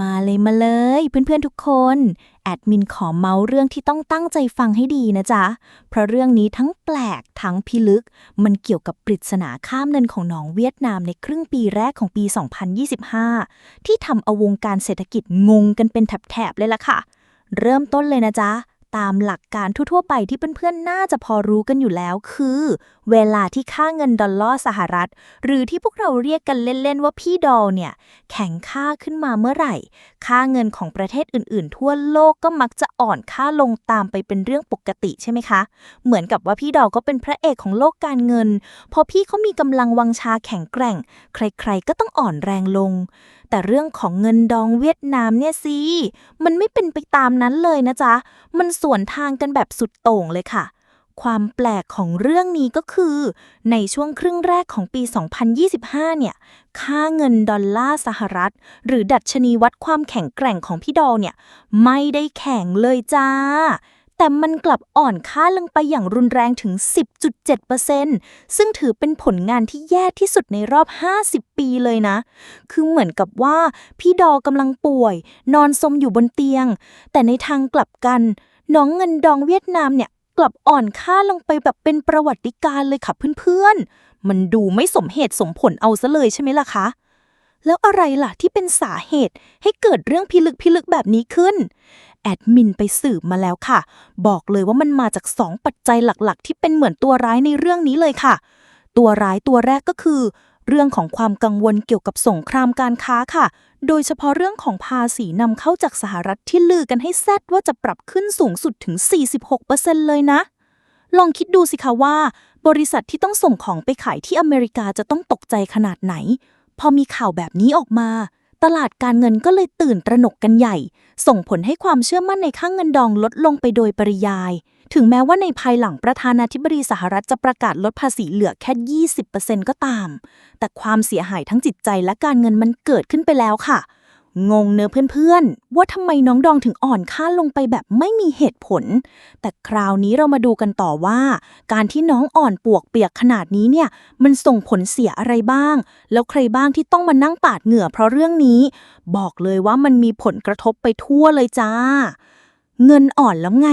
มาเลยมาเลยเพื่อนๆทุกคน แอดมินขอเมาส์เรื่องที่ต้องตั้งใจฟังให้ดีนะจ๊ะ เพราะเรื่องนี้ทั้งแปลกทั้งพิลึก มันเกี่ยวกับปริศนาข้ามเนินของน้องเวียดนามในครึ่งปีแรกของปี 2025 ที่ทำเอาวงการเศรษฐกิจงงกันเป็นแถบๆเลยล่ะค่ะ เริ่มต้นเลยนะจ๊ะ ตามหลักการทั่วๆไปที่เพื่อนๆ น่าจะพอรู้กันอยู่แล้ว คือ เวลาที่ค่าเงินดอลลาร์สหรัฐ หรือที่พวกเราเรียกกันเล่นๆ ว่าพี่ดอลเนี่ย แข็งค่าขึ้นมาเมื่อไหร่ ค่าเงินของประเทศอื่นๆ ทั่วโลกก็มักจะอ่อนค่าลงตามไปเป็นเรื่องปกติใช่ไหมคะ เหมือนกับว่าพี่ดอลก็เป็นพระเอกของโลกการเงิน พอพี่เขามีกำลังวังชาแข็งแกร่ง ใครๆก็ต้องอ่อนแรงลง แต่เรื่องของเงินดองเวียดนามเนี่ยสิ มันไม่เป็นไปตามนั้นเลยนะจ๊ะ มันสวนทางกันแบบสุดโต่งเลยค่ะ ความแปลกของเรื่องนี้ก็คือ ในช่วงครึ่งแรกของปี 2025 เนี่ย ค่าเงินดอลลาร์สหรัฐ หรือดัชนีวัดความแข็งแกร่งของพี่ดอลเนี่ย ไม่ได้แข็งเลยจ้า แต่มันกลับอ่อนค่าลงไปอย่างรุนแรงถึง 10.7%ซึ่งถือเป็นผลงานที่แย่ที่สุดในรอบ 50 ปีเลยนะ คือเหมือนกับว่าพี่ดอกำลังป่วย นอนสมอยู่บนเตียง แต่ในทางกลับกัน น้องเงินดองเวียดนามเนี่ยกลับอ่อนค่าลงไปแบบเป็นประวัติการเลยค่ะเพื่อนๆ มันดูไม่สมเหตุสมผลเอาซะเลยใช่ไหมล่ะคะ แล้วอะไรล่ะที่เป็นสาเหตุให้เกิดเรื่องพิลึกพิลึกแบบนี้ขึ้น แอดมินไปสืบมาแล้วค่ะ บอกเลยว่ามันมาจากสองปัจจัยหลักๆ ที่เป็นเหมือนตัวร้ายในเรื่องนี้เลยค่ะ ตัวร้ายตัวแรกก็คือ เรื่องของความกังวลเกี่ยวกับสงครามการค้าค่ะ โดยเฉพาะเรื่องของภาษีนำเข้าจากสหรัฐที่ลือกันให้แซดว่าจะปรับขึ้นสูงสุดถึง 46%เลยนะลองคิดดูสิคะว่า บริษัทที่ต้องส่งของไปขายที่อเมริกาจะต้องตกใจขนาดไหน พอมีข่าวแบบนี้ออกมา ตลาดการเงินก็เลยตื่นตระหนกกันใหญ่ ส่งผลให้ความเชื่อมั่นในค่างเงินดองลดลงไปโดยปริยาย ถึงแม้ว่าในภายหลังประธานาธิบดีสหรัฐจะประกาศลดภาษีเหลือแค่ 20%ก็ตาม แต่ความเสียหายทั้งจิตใจและการเงินมันเกิดขึ้นไปแล้วค่ะ งงเนอะเพื่อนๆ ว่าทำไมน้องดองถึงอ่อนค่าลงไปแบบไม่มีเหตุผล แต่คราวนี้เรามาดูกันต่อว่า การที่น้องอ่อนปวกเปียกขนาดนี้เนี่ย มันส่งผลเสียอะไรบ้าง แล้วใครบ้างที่ต้องมานั่งปาดเหงื่อเพราะเรื่องนี้ บอกเลยว่ามันมีผลกระทบไปทั่วเลยจ้า เงินอ่อนแล้วไง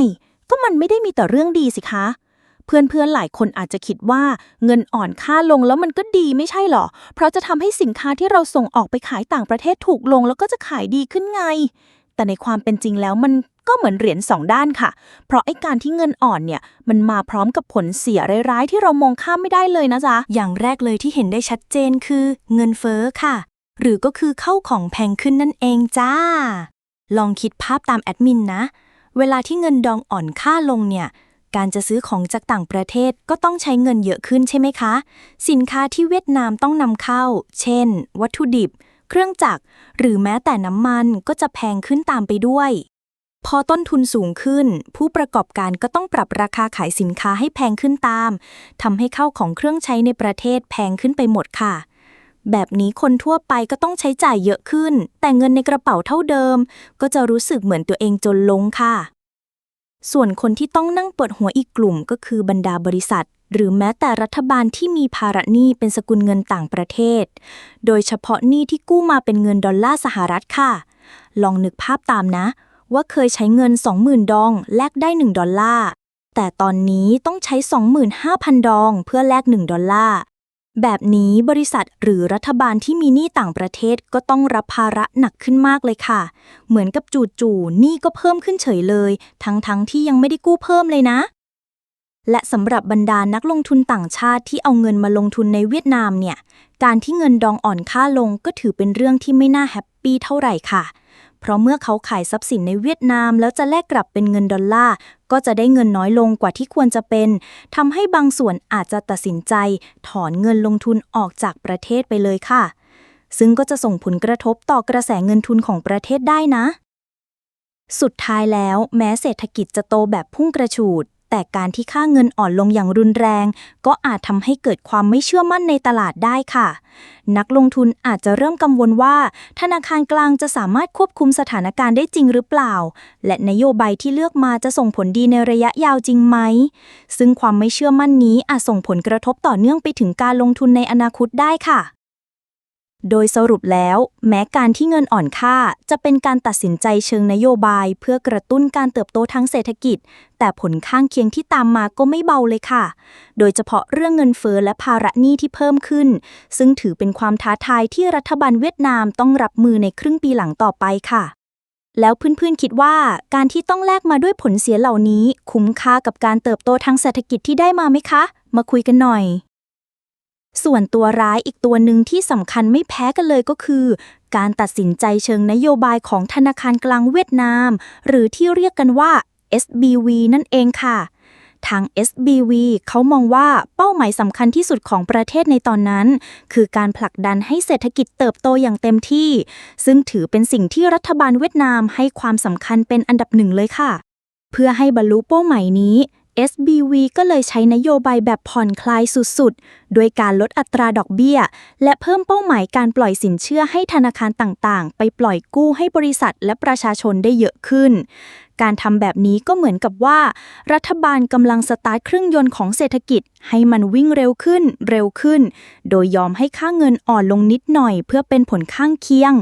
ก็มันไม่ได้มีแต่เรื่องดีสิคะ เพื่อนๆหลายคนอาจจะคิดว่าเงินอ่อนค่าลงแล้วมันก็ดีไม่ใช่หรอ เพราะจะทำให้สินค้าที่เราส่งออกไปขายต่างประเทศถูกลงแล้วก็จะขายดีขึ้นไง แต่ในความเป็นจริงแล้วมันก็เหมือนเหรียญสองด้านค่ะ เพราะไอ้การที่เงินอ่อนเนี่ยมันมาพร้อมกับผลเสียร้ายๆ ที่เรามองข้ามไม่ได้เลยนะจ๊ะ อย่างแรกเลยที่เห็นได้ชัดเจนคือ เงินเฟ้อค่ะ หรือก็คือเข้าของแพงขึ้นนั่นเองจ้า ลองคิดภาพตามแอดมินนะ เวลาที่เงินดองอ่อนค่าลงเนี่ย การจะซื้อของจากต่างประเทศก็ต้องใช้เงินเยอะขึ้นใช่ไหมคะ สินค้าที่เวียดนามต้องนำเข้า เช่น วัตถุดิบ เครื่องจักร หรือแม้แต่น้ำมันก็จะแพงขึ้นตามไปด้วย พอต้นทุนสูงขึ้น ผู้ประกอบการก็ต้องปรับราคาขายสินค้าให้แพงขึ้นตามทำให้เข้าของเครื่องใช้ในประเทศแพงขึ้นไปหมดค่ะแบบนี้คนทั่วไปก็ต้องใช้จ่ายเยอะขึ้น แต่เงินในกระเป๋าเท่าเดิม ก็จะรู้สึกเหมือนตัวเองจนลงค่ะ ส่วนคนที่ต้องนั่งปวดหัวอีกกลุ่มก็คือบรรดาบริษัท หรือแม้แต่รัฐบาลที่มีภาระหนี้เป็นสกุลเงินต่างประเทศ โดยเฉพาะหนี้ที่กู้มาเป็นเงินดอลลาร์สหรัฐค่ะ ลองนึกภาพตามนะ ว่าเคยใช้เงิน 20,000 ดอง แลกได้ 1 ดอลลาร์แต่ตอนนี้ต้องใช้ 25,000 ดอง เพื่อแลก 1 ดอลลาร์ แบบนี้บริษัทหรือรัฐบาลที่มีหนี้ต่างประเทศก็ต้องรับภาระหนักขึ้นมากเลยค่ะ เหมือนกับจู่ๆหนี้ก็เพิ่มขึ้นเฉยเลย ทั้งๆที่ยังไม่ได้กู้เพิ่มเลยนะ และสำหรับบรรดานักลงทุนต่างชาติที่เอาเงินมาลงทุนในเวียดนามเนี่ย การที่เงินดองอ่อนค่าลงก็ถือเป็นเรื่องที่ไม่น่าแฮปปี้เท่าไหร่ค่ะ เพราะเมื่อเขาขายทรัพย์สินในเวียดนาม แล้วจะแลกกลับเป็นเงินดอลลาร์ ก็จะได้เงินน้อยลงกว่าที่ควรจะเป็นทำให้บางส่วนอาจจะตัดสินใจ ถอนเงินลงทุนออกจากประเทศไปเลยค่ะ ซึ่งก็จะส่งผลกระทบต่อกระแสเงินทุนของประเทศได้นะ สุดท้ายแล้ว แม้เศรษฐกิจจะโตแบบพุ่งกระฉูด แต่การที่ค่าเงินอ่อนลงอย่างรุนแรง ก็อาจทำให้เกิดความไม่เชื่อมั่นในตลาดได้ค่ะ นักลงทุนอาจจะเริ่มกังวลว่า ธนาคารกลางจะสามารถควบคุมสถานการณ์ได้จริงหรือเปล่า และนโยบายที่เลือกมาจะส่งผลดีในระยะยาวจริงไหม ซึ่งความไม่เชื่อมั่นนี้อาจส่งผลกระทบต่อเนื่องไปถึงการลงทุนในอนาคตได้ค่ะ โดยสรุปแล้ว แม้การที่เงินอ่อนค่าจะเป็นการตัดสินใจเชิงนโยบาย เพื่อกระตุ้นการเติบโตทางเศรษฐกิจ แต่ผลข้างเคียงที่ตามมาก็ไม่เบาเลยค่ะ โดยเฉพาะเรื่องเงินเฟ้อและภาระหนี้ที่เพิ่มขึ้น ซึ่งถือเป็นความท้าทายที่รัฐบาลเวียดนามต้องรับมือในครึ่งปีหลังต่อไปค่ะ แล้วเพื่อนๆคิดว่าการที่ต้องแลกมาด้วยผลเสียเหล่านี้ คุ้มค่ากับการเติบโตทางเศรษฐกิจที่ได้มาไหมคะ มาคุยกันหน่อย ส่วนตัวร้ายอีกตัวหนึ่งที่สำคัญไม่แพ้กันเลยก็คือ การตัดสินใจเชิงนโยบายของธนาคารกลางเวียดนาม หรือที่เรียกกันว่า SBV นั่นเองค่ะ ทาง SBV เขามองว่าเป้าหมายสำคัญที่สุดของประเทศในตอนนั้น คือการผลักดันให้เศรษฐกิจเติบโตอย่างเต็มที่ ซึ่งถือเป็นสิ่งที่รัฐบาลเวียดนามให้ความสำคัญเป็นอันดับหนึ่งเลยค่ะ เพื่อให้บรรลุเป้าหมายนี้ SBV ก็เลยใช้นโยบายแบบผ่อนคลายสุดๆ โดยการลดอัตราดอกเบี้ย และเพิ่มเป้าหมายการปล่อยสินเชื่อให้ธนาคารต่างๆ ไปปล่อยกู้ให้บริษัทและประชาชนได้เยอะขึ้น การทำแบบนี้ก็เหมือนกับว่า รัฐบาลกำลังสตาร์ทเครื่องยนต์ของเศรษฐกิจ ให้มันวิ่งเร็วขึ้น เร็วขึ้น โดยยอมให้ค่าเงินอ่อนลงนิดหน่อย เพื่อเป็นผลข้างเคียง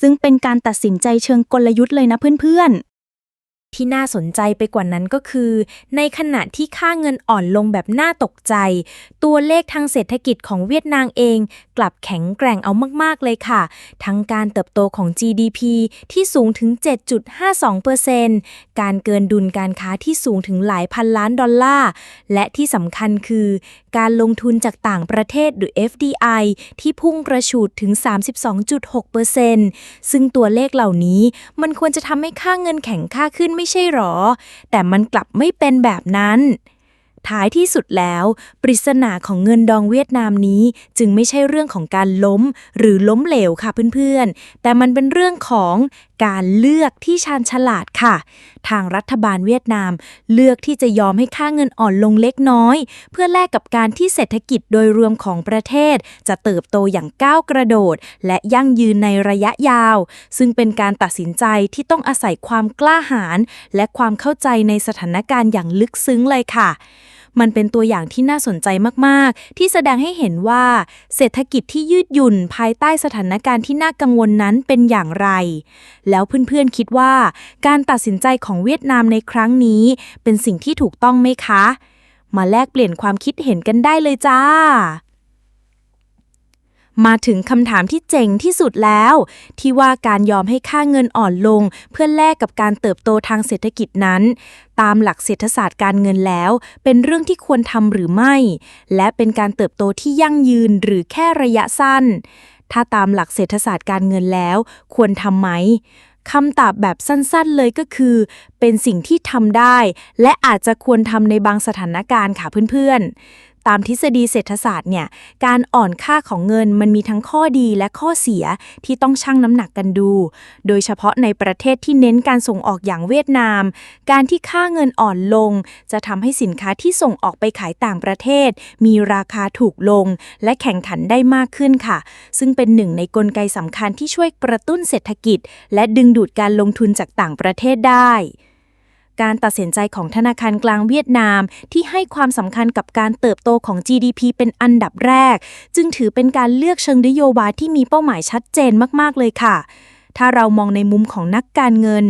ซึ่งเป็นการตัดสินใจเชิงกลยุทธ์เลยนะเพื่อนๆ ที่น่าสนใจไปกว่านั้นก็คือ ในขณะที่ค่าเงินอ่อนลงแบบน่าตกใจ ตัวเลขทางเศรษฐกิจของเวียดนามเอง กลับแข็งแกร่งเอามากๆเลยค่ะ ทั้งการเติบโตของ GDP ที่สูงถึง 7.52%การเกินดุลการค้าที่สูงถึงหลายพันล้านดอลลาร์ และที่สำคัญคือ การลงทุนจากต่างประเทศหรือ FDI ที่พุ่งกระฉูดถึง 32.6%ซึ่งตัวเลขเหล่านี้มันควรจะทำให้ค่าเงินแข็งค่าขึ้นไม่ใช่หรอ แต่มันกลับไม่เป็นแบบนั้นท้ายที่สุดแล้ว ปริศนาของเงินดองเวียดนามนี้ จึงไม่ใช่เรื่องของการล้ม หรือล้มเหลวค่ะเพื่อนๆ แต่มันเป็นเรื่องของการเลือกที่ชาญฉลาดค่ะ ทางรัฐบาลเวียดนาม เลือกที่จะยอมให้ค่าเงินอ่อนลงเล็กน้อย เพื่อแลกกับการที่เศรษฐกิจโดยรวมของประเทศ จะเติบโตอย่างก้าวกระโดด และยั่งยืนในระยะยาว ซึ่งเป็นการตัดสินใจที่ต้องอาศัยความกล้าหาญและความเข้าใจในสถานการณ์อย่างลึกซึ้งเลยค่ะ มันเป็นตัวอย่างที่น่าสนใจมาก ๆ ที่แสดงให้เห็นว่า เศรษฐกิจที่ยืดหยุ่นภายใต้สถานการณ์ที่น่ากังวลนั้นเป็นอย่างไร แล้วเพื่อน ๆ คิดว่า การตัดสินใจของเวียดนามในครั้งนี้ เป็นสิ่งที่ถูกต้องไหมคะ มาแลกเปลี่ยนความคิดเห็นกันได้เลยจ้า มาถึงคำถามที่เจ๋งที่สุดแล้ว ที่ว่าการยอมให้ค่าเงินอ่อนลง เพื่อแลกกับการเติบโตทางเศรษฐกิจนั้น ตามหลักเศรษฐศาสตร์การเงินแล้ว เป็นเรื่องที่ควรทำหรือไม่ และเป็นการเติบโตที่ยั่งยืนหรือแค่ระยะสั้น ถ้าตามหลักเศรษฐศาสตร์การเงินแล้ว ควรทำไหมคำตอบแบบสั้นๆเลยก็คือ เป็นสิ่งที่ทำได้ และอาจจะควรทำในบางสถานการณ์ค่ะเพื่อนๆ ตามทฤษฎีเศรษฐศาสตร์เนี่ย การอ่อนค่าของเงินมันมีทั้งข้อดีและข้อเสียที่ต้องชั่งน้ำหนักกันดู โดยเฉพาะในประเทศที่เน้นการส่งออกอย่างเวียดนาม การที่ค่าเงินอ่อนลง จะทำให้สินค้าที่ส่งออกไปขายต่างประเทศ มีราคาถูกลง และแข่งขันได้มากขึ้นค่ะ ซึ่งเป็นหนึ่งในกลไกสำคัญที่ช่วยกระตุ้นเศรษฐกิจ และดึงดูดการลงทุนจากต่างประเทศได้ การตัดสินใจของธนาคารกลางเวียดนาม ที่ให้ความสำคัญกับการเติบโตของ GDP เป็นอันดับแรก จึงถือเป็นการเลือกเชิงนโยบายที่มีเป้าหมายชัดเจนมาก ๆ เลยค่ะ ถ้าเรามองในมุมของนักการเงิน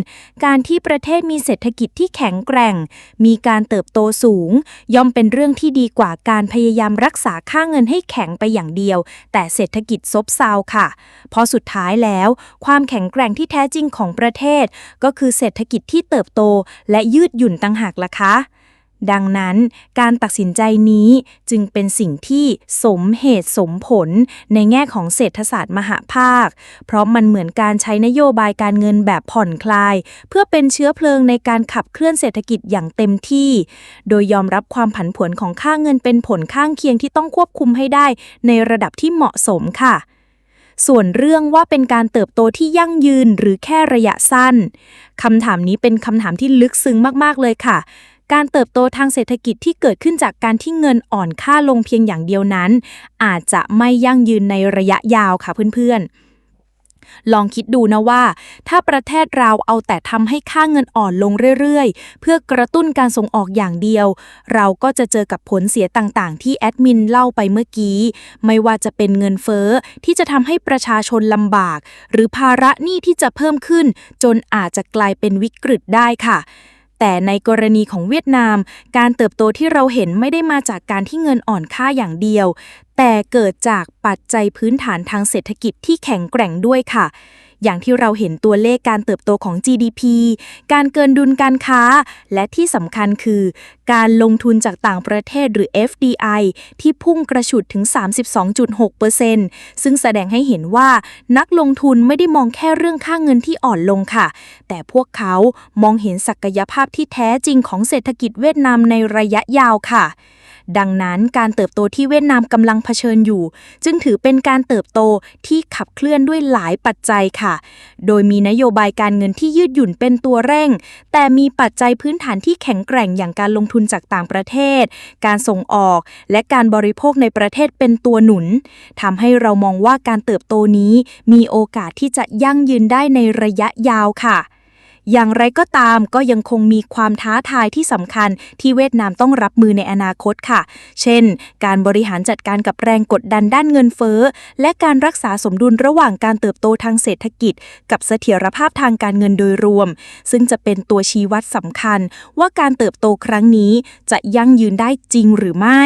การที่ประเทศมีเศรษฐกิจที่แข็งแกร่ง มีการเติบโตสูง ย่อมเป็นเรื่องที่ดีกว่าการพยายามรักษาค่าเงินให้แข็งไปอย่างเดียว แต่เศรษฐกิจซบเซาค่ะ เพราะสุดท้ายแล้ว ความแข็งแกร่งที่แท้จริงของประเทศ ก็คือเศรษฐกิจที่เติบโต และยืดหยุ่นต่างหากล่ะคะ ดังนั้นการตัดสินใจนี้จึงเป็นสิ่งที่สมเหตุสมผลในแง่ของเศรษฐศาสตร์มหาภาค เพราะมันเหมือนการใช้นโยบายการเงินแบบผ่อนคลาย เพื่อเป็นเชื้อเพลิงในการขับเคลื่อนเศรษฐกิจอย่างเต็มที่ โดยยอมรับความผันผวนของค่าเงินเป็นผลข้างเคียงที่ต้องควบคุมให้ได้ในระดับที่เหมาะสมค่ะส่วนเรื่องว่าเป็นการเติบโตที่ยั่งยืนหรือแค่ระยะสั้น คำถามนี้เป็นคำถามที่ลึกซึ้งมาก ๆ เลยค่ะ การเติบโตทางเศรษฐกิจที่เกิดขึ้นจากการที่เงินอ่อนค่าลงเพียงอย่างเดียวนั้น อาจจะไม่ยั่งยืนในระยะยาวค่ะเพื่อนๆลองคิดดูนะว่า ถ้าประเทศเราเอาแต่ทำให้ค่าเงินอ่อนลงเรื่อยๆ เพื่อกระตุ้นการส่งออกอย่างเดียว เราก็จะเจอกับผลเสียต่างๆ ที่แอดมินเล่าไปเมื่อกี้ ไม่ว่าจะเป็นเงินเฟ้อที่จะทำให้ประชาชนลำบาก หรือภาระหนี้ที่จะเพิ่มขึ้น จนอาจจะกลายเป็นวิกฤตได้ค่ะ แต่ในกรณีของเวียดนาม การเติบโตที่เราเห็นไม่ได้มาจากการที่เงินอ่อนค่าอย่างเดียว แต่เกิดจากปัจจัยพื้นฐานทางเศรษฐกิจที่แข็งแกร่งด้วยค่ะ อย่างที่เราเห็นตัวเลขการเติบโตของ GDP การเกินดุลการค้า และที่สำคัญคือ การลงทุนจากต่างประเทศหรือ FDI ที่พุ่งกระฉุดถึง 32.6%ซึ่งแสดงให้เห็นว่านักลงทุนไม่ได้มองแค่เรื่องค่าเงินที่อ่อนลงค่ะ แต่พวกเขามองเห็นศักยภาพที่แท้จริงของเศรษฐกิจเวียดนามในระยะยาวค่ะ ดังนั้นการเติบโตที่เวียดนามกำลังเผชิญอยู่ จึงถือเป็นการเติบโตที่ขับเคลื่อนด้วยหลายปัจจัยค่ะ โดยมีนโยบายการเงินที่ยืดหยุ่นเป็นตัวเร่ง แต่มีปัจจัยพื้นฐานที่แข็งแกร่งอย่างการลงทุนจากต่างประเทศ การส่งออก และการบริโภคในประเทศเป็นตัวหนุนทำให้เรามองว่าการเติบโตนี้มีโอกาสที่จะยั่งยืนได้ในระยะยาวค่ะ อย่างไรก็ตามก็ยังคงมีความท้าทายที่สำคัญที่เวียดนามต้องรับมือในอนาคตค่ะ เช่น การบริหารจัดการกับแรงกดดันด้านเงินเฟ้อ และการรักษาสมดุลระหว่างการเติบโตทางเศรษฐกิจ กับเสถียรภาพทางการเงินโดยรวม ซึ่งจะเป็นตัวชี้วัดสำคัญ ว่าการเติบโตครั้งนี้จะยั่งยืนได้จริงหรือไม่